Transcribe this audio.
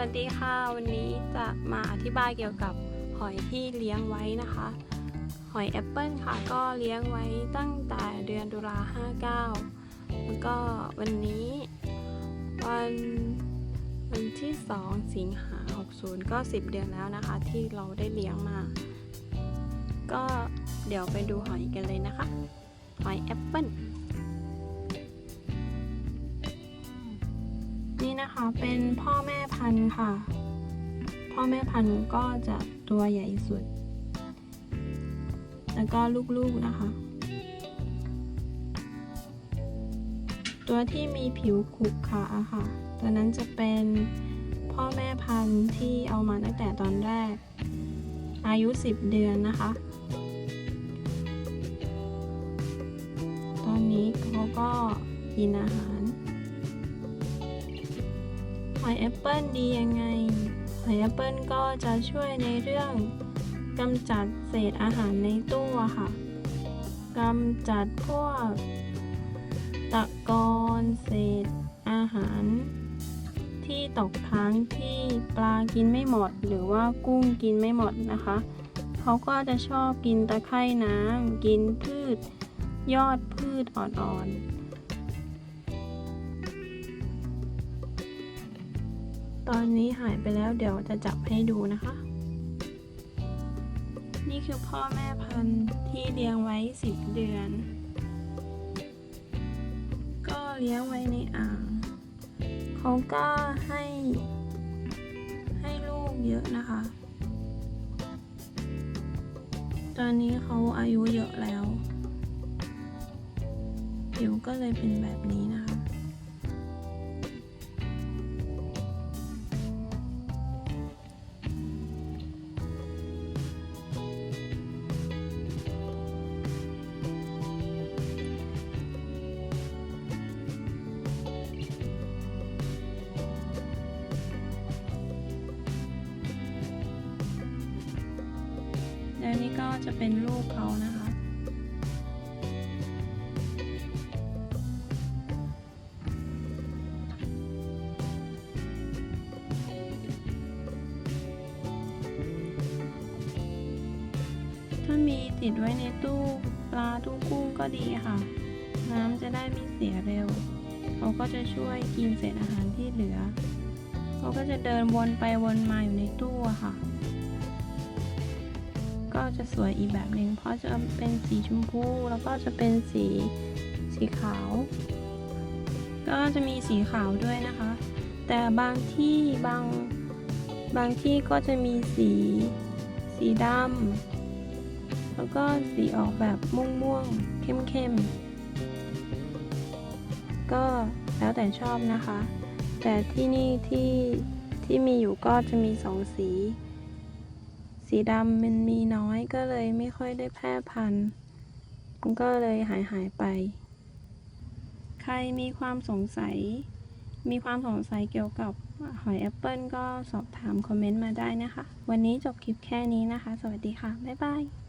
วัสดีค่ะ วันนี้จะมาอธิบายเกี่ยวกับหอยที่เลี้ยงไว้นะคะ หอยแอปเปิลค่ะ ก็เลี้ยงไว้ตั้งแต่เดือนตุลา59 แล้วก็วันนี้ วันวันที่ 2 สิงหา 60 ก็ 10 เดือนแล้วนะคะ ที่เราได้เลี้ยงมา ก็เดี๋ยวไปดูหอยกันเลยนะคะ หอยแอปเปิลนี่นะคะเป็นพ่อแม่ พันธุ์ค่ะ พ่อแม่พันธุ์ก็จะตัวใหญ่สุด แล้วก็ลูกๆนะคะ ตัวที่มีผิวขรุขระค่ะ ตัวนั้นจะเป็นพ่อแม่พันธุ์ที่เอามาตั้งแต่ตอนแรก อายุ 10 เดือนนะคะ ตอนนี้เขาก็กินอาหาร อยแอปเปิลดียังไง หอยแอปเปิลก็จะช่วยในเรื่องกำจัดเศษอาหารในตู้ค่ะกำจัดพวกตะกอนเศษอาหาร ที่ตกค้างที่ปลากินไม่หมด หรือว่ากุ้งกินไม่หมดนะคะ เขาก็จะชอบกินตะไคร่น้ำกินพืช ยอดพืชอ่อนๆ ตอนนี้หายไปแล้วเดี๋ยวจะจับให้ดูนะคะ นี่คือพ่อแม่พันธุ์ที่เลี้ยงไว้ 10 เดือน ก็เลี้ยงไว้ในอ่างเขาก็ให้ให้ลูกเยอะนะคะ ตอนนี้เขาอายุเยอะแล้วผิวก็เลยเป็นแบบนี้นะคะ แล้วนี่ก็จะเป็นลูกเขานะคะ ถ้ามีติดไว้ในตู้ปลาตู้กุ้งก็ดีค่ะ น้ำจะได้ไม่เสียเร็ว เขาก็จะช่วยกินเศษอาหารที่เหลือ เขาก็จะเดินวนไปวนมาอยู่ในตู้ค่ะ ก็จะสวยอีกแบบหนึ่งเพราะจะเป็นสีชมพูแล้วก็จะเป็นสีสีขาว ก็จะมีสีขาวด้วยนะคะ แต่บางที่บางบางที่ก็จะมีสี สีดำแล้วก็สีออกแบบม่วงๆเข้มๆก็แล้วแต่ชอบนะคะ แต่ที่นี่ที่ที่มีอยู่ก็จะมีสองสี สีดำมันมีน้อยก็เลยไม่ค่อยได้แพร่พันธุ์มันก็เลยหายหายไป ใครมีความสงสัย มีความสงสัยเกี่ยวกับหอยแอปเปิลก็สอบถามคอมเมนต์มาได้นะคะ วันนี้จบคลิปแค่นี้นะคะ สวัสดีค่ะ บ๊ายบาย